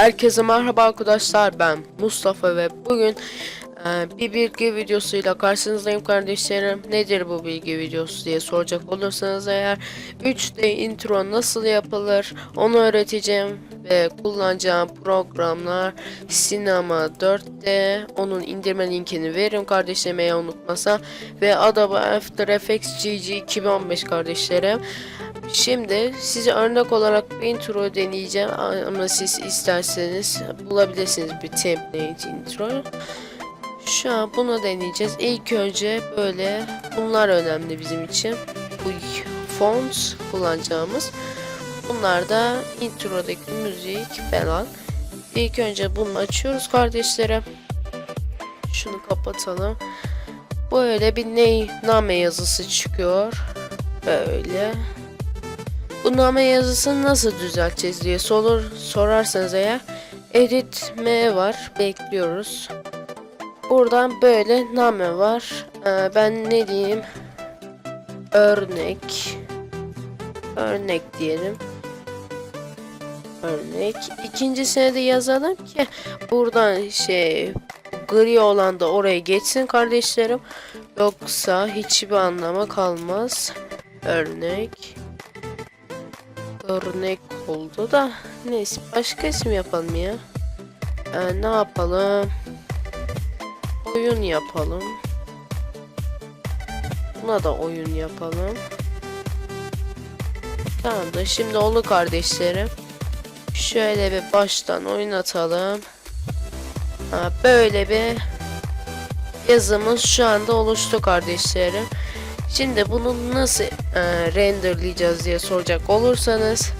Herkese merhaba arkadaşlar ben Mustafa ve bugün e, bir bilgi videosuyla karşınızdayım kardeşlerim. Nedir bu bilgi videosu diye soracak olursanız eğer 3D intro nasıl yapılır onu öğreteceğim ve kullanacağım programlar Sinema 4D onun indirme linkini veririm kardeşlerim eğer unutmasa ve Adobe After Effects GG 2015 kardeşlerim. Şimdi size örnek olarak bir intro deneyeceğim ama siz isterseniz bulabilirsiniz bir template intro. Şu an bunu deneyeceğiz. İlk önce böyle bunlar önemli bizim için. Bu fonts kullanacağımız. Bunlar da introdaki müzik falan. İlk önce bunu açıyoruz kardeşlerim. Şunu kapatalım. Böyle bir ney name yazısı çıkıyor. Böyle. Name yazısını nasıl düzelteceğiz diye sorur, sorarsanız eğer edit M var bekliyoruz. Buradan böyle name var. Ee, ben ne diyeyim? Örnek. Örnek diyelim. Örnek. İkincisine de yazalım ki buradan şey gri olan da oraya geçsin kardeşlerim. Yoksa hiçbir anlamı kalmaz. Örnek örnek oldu da neyse başka isim yapalım ya. Ee, ne yapalım? Oyun yapalım. Buna da oyun yapalım. Tamam da şimdi oldu kardeşlerim. Şöyle bir baştan oynatalım. Ha, böyle bir yazımız şu anda oluştu kardeşlerim. Şimdi bunu nasıl e, renderlayacağız diye soracak olursanız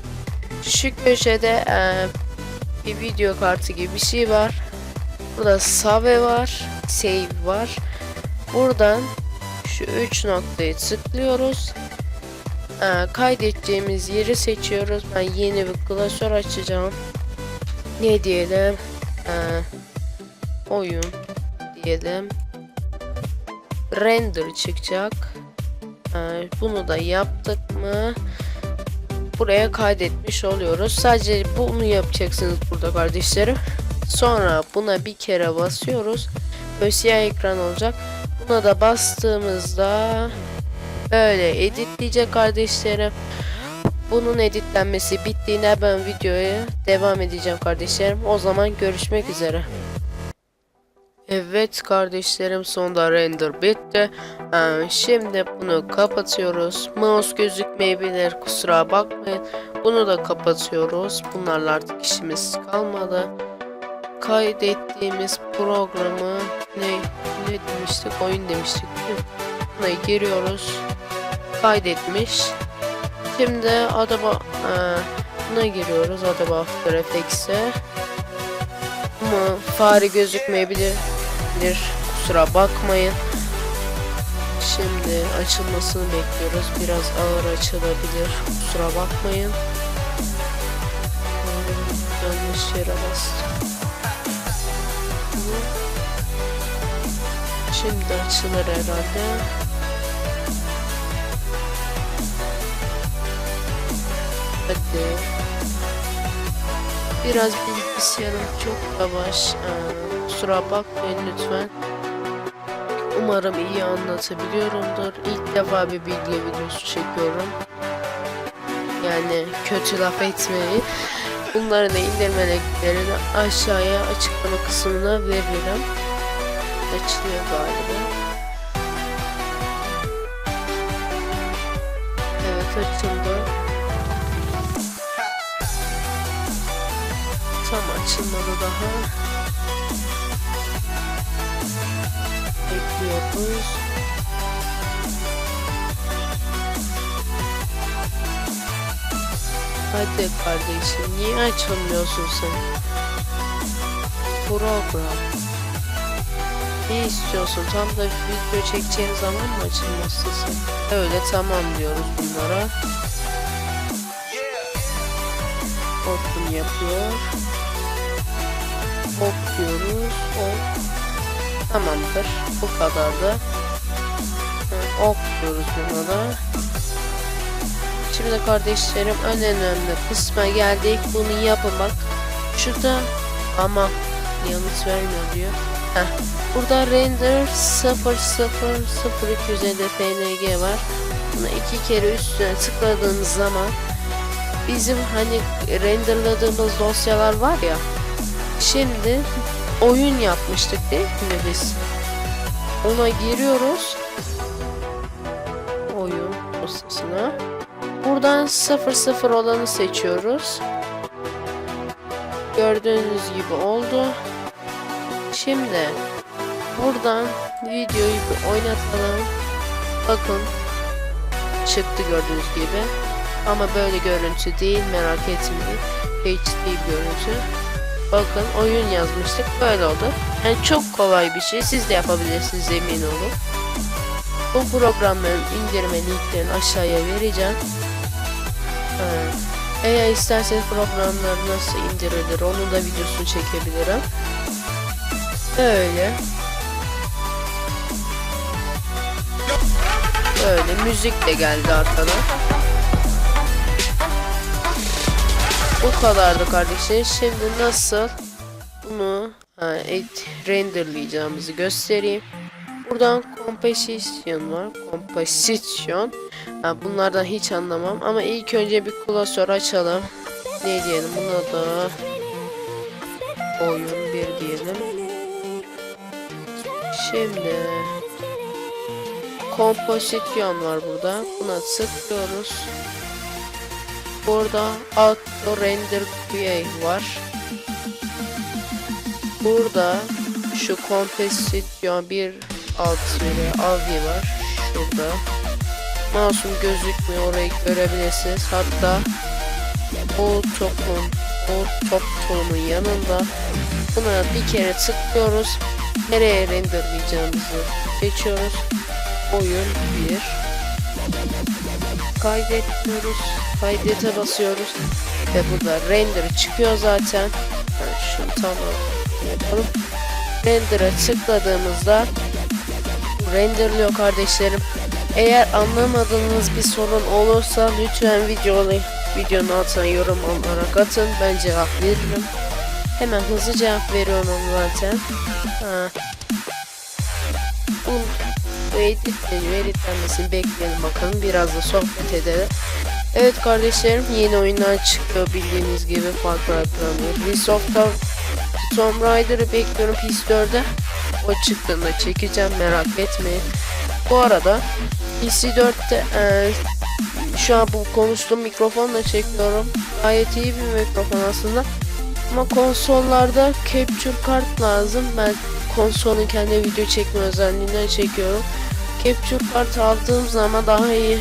şu köşede e, bir video kartı gibi bir şey var. Burada save var, save var. Buradan şu üç noktayı tıklıyoruz. E, kaydedeceğimiz yeri seçiyoruz. Ben yeni bir klasör açacağım. Ne diyelim? E, oyun diyelim. Render çıkacak. Bunu da yaptık mı buraya kaydetmiş oluyoruz. Sadece bunu yapacaksınız burada kardeşlerim. Sonra buna bir kere basıyoruz. Böyle siyah ekran olacak. Buna da bastığımızda böyle editleyecek kardeşlerim. Bunun editlenmesi bittiğinde ben videoya devam edeceğim kardeşlerim. O zaman görüşmek üzere. Evet kardeşlerim sonunda render bitti. Ee, şimdi bunu kapatıyoruz. Mouse gözükmeyebilir kusura bakmayın. Bunu da kapatıyoruz. Bunlarla artık işimiz kalmadı. Kaydettiğimiz programı ne, ne demiştik? Oyun demiştik değil mi? Buna giriyoruz. Kaydetmiş. Şimdi Adobe e, buna giriyoruz. Adobe After Effects'e. Ama fare gözükmeyebilir. Bir kusura bakmayın. Şimdi açılmasını bekliyoruz. Biraz ağır açılabilir. Kusura bakmayın. Yanlış yere bastım. Şimdi açılır herhalde. Hadi. Biraz bilgisayarım çok yavaş. Ee, kusura bakmayın lütfen. Umarım iyi anlatabiliyorumdur. İlk defa bir bilgi videosu çekiyorum. Yani kötü laf etmeyin. Bunların da indirme linklerini aşağıya açıklama kısmına veririm. Açılıyor galiba. Evet açıldı. Tam açılmadı daha. Bekliyoruz. Hadi kardeşim niye açılmıyorsun sen? Program. Ne istiyorsun? Tam da video çekeceğin zaman mı açılması sen? Öyle tamam diyoruz bunlara. Open yapıyor. Ok diyoruz. Ok. Tamamdır. Bu kadardı. Ok diyoruz buna da. Şimdi kardeşlerim en önemli kısma geldik. Bunu yapın bak. Şurada ama yanlış vermiyor diyor. Heh. Burada render 0000250 png var. Buna iki kere üstüne tıkladığınız zaman bizim hani renderladığımız dosyalar var ya şimdi oyun yapmıştık değil mi biz? Ona giriyoruz. Oyun dosyasına. Buradan 00 olanı seçiyoruz. Gördüğünüz gibi oldu. Şimdi buradan videoyu bir oynatalım. Bakın çıktı gördüğünüz gibi. Ama böyle görüntü değil merak etmeyin. HD görüntü. Bakın oyun yazmıştık böyle oldu. Yani çok kolay bir şey. Siz de yapabilirsiniz emin olun. Bu programların indirme linklerini aşağıya vereceğim. Eğer isterseniz programlar nasıl indirilir onun da videosunu çekebilirim. Böyle. Böyle müzik de geldi arkadan. Bu kadardı kardeşler. Şimdi nasıl bunu et, renderlayacağımızı göstereyim. Buradan composition var. Composition. Bunlardan hiç anlamam ama ilk önce bir klasör açalım. Ne diyelim buna da oyun bir diyelim. Şimdi kompozisyon var burada. Buna tıklıyoruz. Burada auto render QA var. Burada şu kompozisyon bir alt böyle avi var. Şurada. Masum gözükmüyor orayı görebilirsiniz. Hatta o topun o top tonun yanında buna bir kere tıklıyoruz. Nereye renderlayacağımızı seçiyoruz. Oyun 1 kaydediyoruz. Kaydete basıyoruz. Ve burada render çıkıyor zaten. Ben şunu tamam yapalım. Render'a tıkladığımızda renderliyor kardeşlerim. Eğer anlamadığınız bir sorun olursa lütfen videoyu videonun altına yorum olarak atın. Ben cevap veririm. Hemen hızlı cevap veriyorum zaten. Ha. Bu editleniyor. Editlenmesini bekleyelim bakalım. Biraz da sohbet edelim. Evet kardeşlerim yeni oyunlar çıkıyor bildiğiniz gibi farklı planlıyor. List of Tomb Raider'ı bekliyorum PS4'e. O çıktığında çekeceğim merak etmeyin. Bu arada PC4'te e, şu an bu konuştuğum mikrofonla çekiyorum. Gayet iyi bir mikrofon aslında. Ama konsollarda capture kart lazım. Ben konsolun kendi video çekme özelliğinden çekiyorum. Capture kart aldığım zaman daha iyi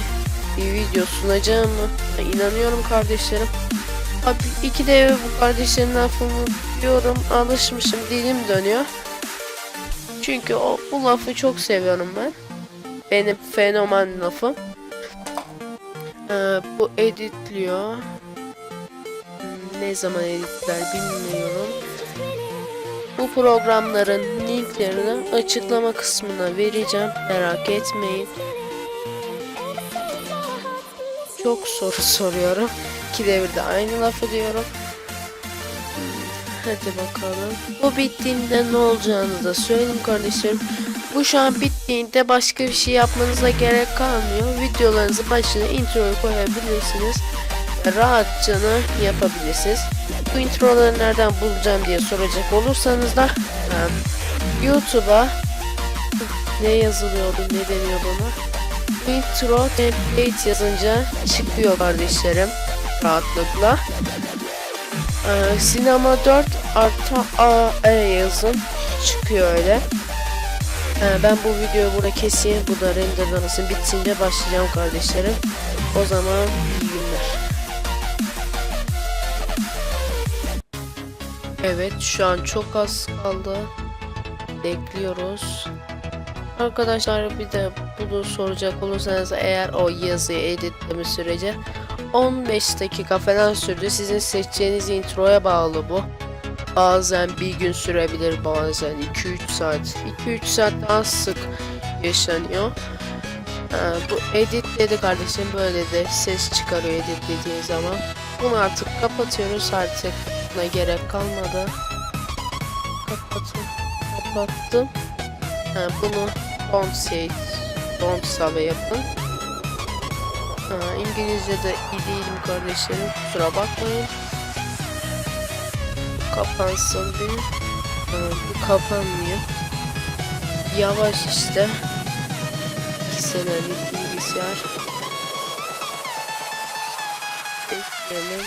bir video sunacağımı inanıyorum kardeşlerim. Abi iki de bu kardeşlerin lafını diyorum alışmışım dilim dönüyor. Çünkü o bu lafı çok seviyorum ben. Benim fenomen lafım. Ee, bu editliyor. Hmm, Ne zaman editler bilmiyorum. Bu programların linklerini açıklama kısmına vereceğim. Merak etmeyin. Çok soru soruyorum. İki devirde aynı lafı diyorum. Hadi bakalım. Bu bittiğinde ne olacağını da söyleyeyim kardeşlerim. Bu şu an bittiğinde başka bir şey yapmanıza gerek kalmıyor. Videolarınızı başına introyu koyabilirsiniz. Rahatçana yapabilirsiniz. Bu introları nereden bulacağım diye soracak olursanız da e, YouTube'a ne yazılıyordu ne deniyor buna? Intro template yazınca çıkıyor kardeşlerim rahatlıkla. Ee, sinema 4 artı AE yazın çıkıyor öyle. Ee, ben bu videoyu burada keseyim. Bu da renderlamasın bitince başlayacağım kardeşlerim. O zaman Evet şu an çok az kaldı. Bekliyoruz. Arkadaşlar bir de bunu soracak olursanız eğer o yazıyı editleme süreci 15 dakika falan sürdü. Sizin seçeceğiniz introya bağlı bu. Bazen bir gün sürebilir bazen 2-3 saat. 2-3 saat daha sık yaşanıyor. Ha, bu editledi kardeşim böyle de ses çıkarıyor editlediği zaman. Bunu artık kapatıyoruz artık Buna gerek kalmadı. Kapatın. Kapattım. Ha, bunu don't say, don't save yapın. Ha, İngilizce'de iyi değilim kardeşlerim. Kusura bakmayın. Kapansın bir. Ha, bu kapanmıyor. Yavaş işte. 2 senelik bilgisayar. Bekleyelim.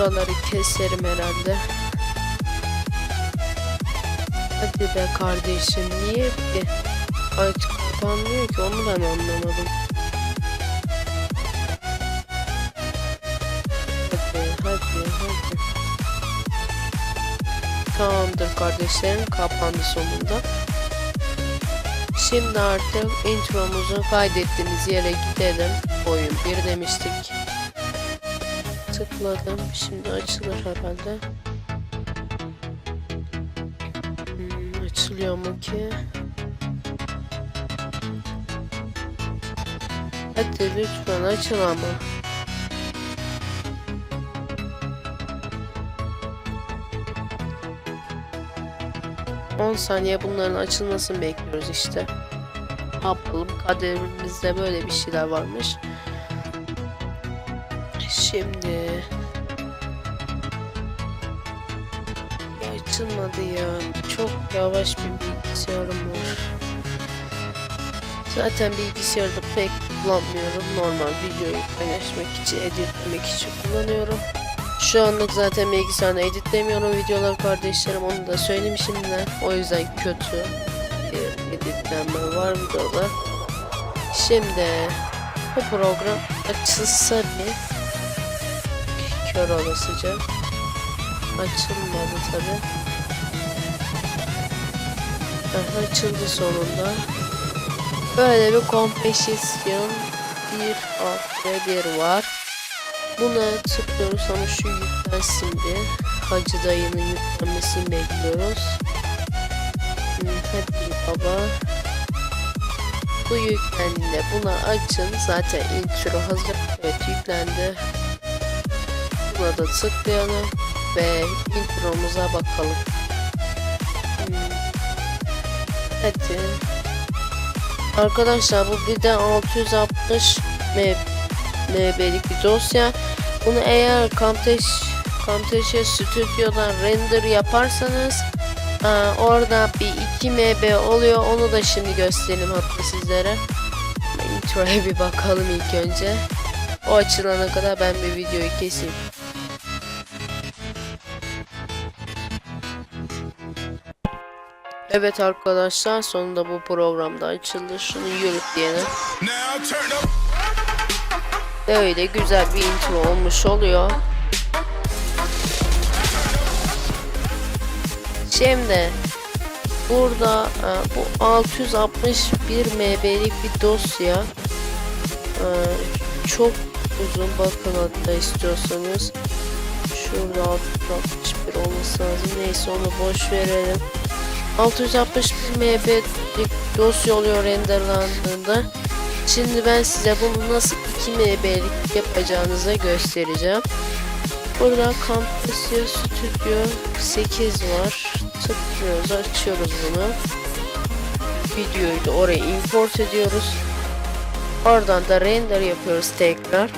Buraları keserim herhalde. Hadi be kardeşim niye bir aç kapanmıyor ki onu ben anlamadım. Hadi hadi hadi. Tamamdır kardeşlerim kapandı sonunda. Şimdi artık intromuzu kaydettiğimiz yere gidelim. Oyun 1 demiştik. Tıkladım. Şimdi açılır herhalde. Hmm, açılıyor mu ki? Hadi lütfen açıl ama. On saniye bunların açılmasını bekliyoruz işte. Ne yapalım kaderimizde böyle bir şeyler varmış. Şimdi açılmadı ya. Çok yavaş bir bilgisayarım var. Zaten bilgisayarda pek kullanmıyorum. Normal videoyu paylaşmak için, editlemek için kullanıyorum. Şu anlık zaten bilgisayarda editlemiyorum videolar kardeşlerim onu da söylemişim de. O yüzden kötü bir editlenme var videoda. Şimdi bu program açılsa bir kör olasıca açılmadı tabi. Aha, açıldı sonunda. Böyle bir composition bir ve bir var. Buna tıklıyoruz ama şu yüklensin bir. Hacı dayının yüklenmesini bekliyoruz. Hmm, hadi baba. Bu yüklendi. Buna açın. Zaten intro hazır. Evet yüklendi. Buna da tıklayalım. Ve intromuza bakalım. Hadi. Arkadaşlar bu bir de 660 MB MB'lik bir dosya. Bunu eğer Camtasia, Camtasia Studio'dan render yaparsanız aa, orada bir 2 MB oluyor. Onu da şimdi göstereyim hatta sizlere. Introya bir bakalım ilk önce. O açılana kadar ben bir videoyu keseyim. Evet arkadaşlar sonunda bu programda açıldı. Şunu yürüt diyelim. Böyle güzel bir intro olmuş oluyor. Şimdi burada e, bu 661 MB'lik bir dosya. E, çok uzun bakın hatta istiyorsanız. Şurada 661 olması lazım. Neyse onu boş verelim. 661 MB'lik dosya oluyor renderlandığında. Şimdi ben size bunu nasıl 2 MB'lik yapacağınızı göstereceğim. Burada Camtasia Studio 8 var. Tıklıyoruz, açıyoruz bunu. Videoyu da oraya import ediyoruz. Oradan da render yapıyoruz tekrar.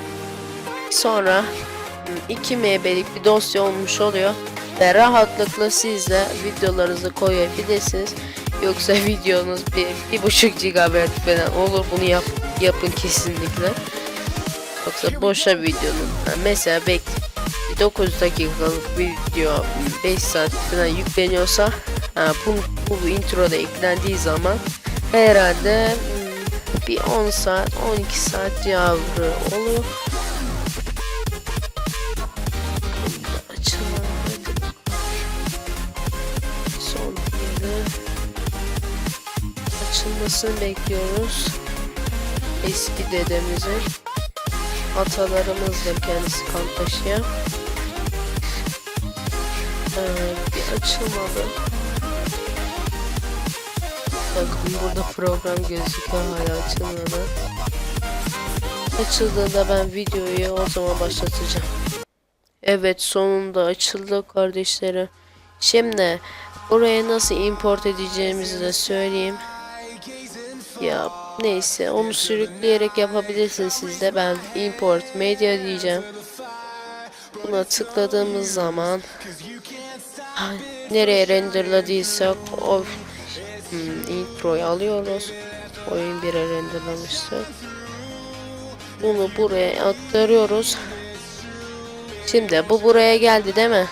Sonra 2 MB'lik bir dosya olmuş oluyor. Ve rahatlıkla siz de videolarınızı koyabilirsiniz. Yoksa videonuz bir, bir buçuk GB falan olur. Bunu yap, yapın kesinlikle. Yoksa boşa videonun. Mesela bek 9 dakikalık bir video 5 saat falan yükleniyorsa ha, bu, bu introda eklendiği zaman herhalde hmm, bir 10 saat 12 saat civarı oluyor. Açılmasını bekliyoruz. Eski dedemizin atalarımızdır kendisi Kantaşya. Ee, bir açılmadı. Bakın burada program gözüküyor hala açılmadı. Açıldığında ben videoyu o zaman başlatacağım. Evet sonunda açıldı kardeşlerim. Şimdi oraya nasıl import edeceğimizi de söyleyeyim. Ya neyse onu sürükleyerek yapabilirsiniz siz de. Ben import media diyeceğim. Buna tıkladığımız zaman nereye renderladıysak o hmm, introyu alıyoruz. Oyun 1'e renderlamıştık. Bunu buraya aktarıyoruz. Şimdi bu buraya geldi değil mi?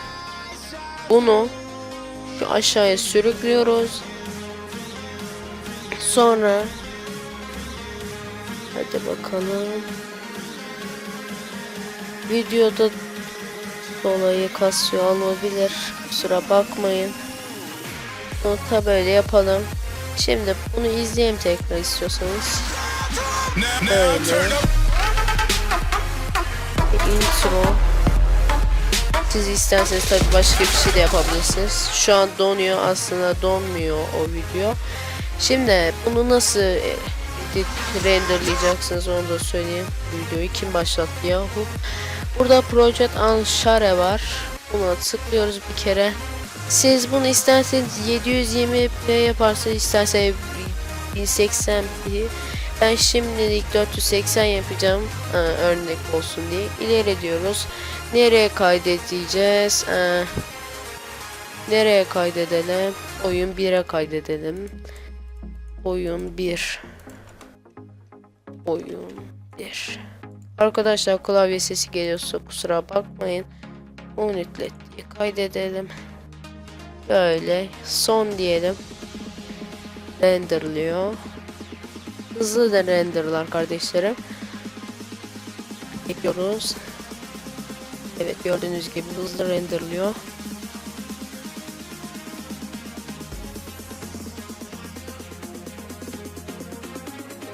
Bunu şu aşağıya sürüklüyoruz. Sonra hadi bakalım. Videoda dolayı kasıyor olabilir. Kusura bakmayın. Nota böyle yapalım. Şimdi bunu izleyelim tekrar istiyorsanız. Böyle. Intro. Siz isterseniz tabi başka bir şey de yapabilirsiniz. Şu an donuyor aslında donmuyor o video. Şimdi bunu nasıl edit- renderlayacaksınız onu da söyleyeyim. Videoyu kim başlattı yahu? Burada Project Anshare var. Buna tıklıyoruz bir kere. Siz bunu isterseniz 720p yaparsanız isterseniz 1080p ben şimdilik 480 yapacağım e, örnek olsun diye ileri diyoruz nereye kaydedeceğiz E, nereye kaydedelim oyun 1'e kaydedelim oyun 1 oyun 1 arkadaşlar klavye sesi geliyorsa kusura bakmayın. Unitlet diye kaydedelim. Böyle son diyelim. Renderlıyor. Hızlı da renderlar kardeşlerim. Bekliyoruz evet gördüğünüz gibi hızlı renderlıyor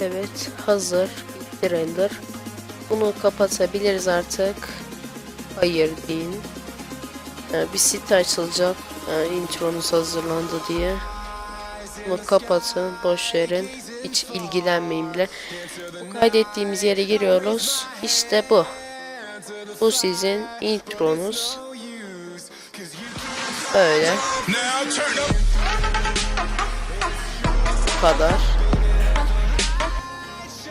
evet hazır. Render bunu kapatabiliriz artık. Hayır deyin. Ee, bir site açılacak. Ee, intronuz hazırlandı diye. Bunu kapatın boş verin. Hiç ilgilenmeyin bile. Bu kaydettiğimiz yere giriyoruz. İşte bu. Bu sizin intronuz. Böyle. Bu kadar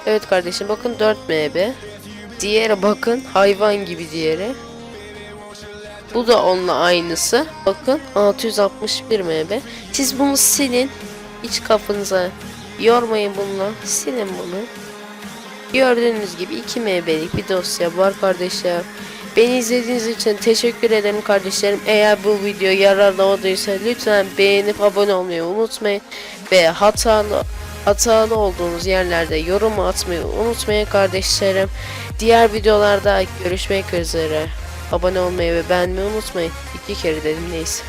evet kardeşim bakın 4 MB diğeri bakın hayvan gibi diğeri bu da onunla aynısı. Bakın 661 MB. Siz bunu silin. Hiç kafanıza yormayın bununla. Silin bunu. Gördüğünüz gibi 2 MB'lik bir dosya var kardeşler. Beni izlediğiniz için teşekkür ederim kardeşlerim. Eğer bu video yararlı olduysa lütfen beğenip abone olmayı unutmayın. Ve hatalı hatalı olduğunuz yerlerde yorum atmayı unutmayın kardeşlerim. Diğer videolarda görüşmek üzere. Abone olmayı ve beğenmeyi unutmayın. İki kere dedim neyse.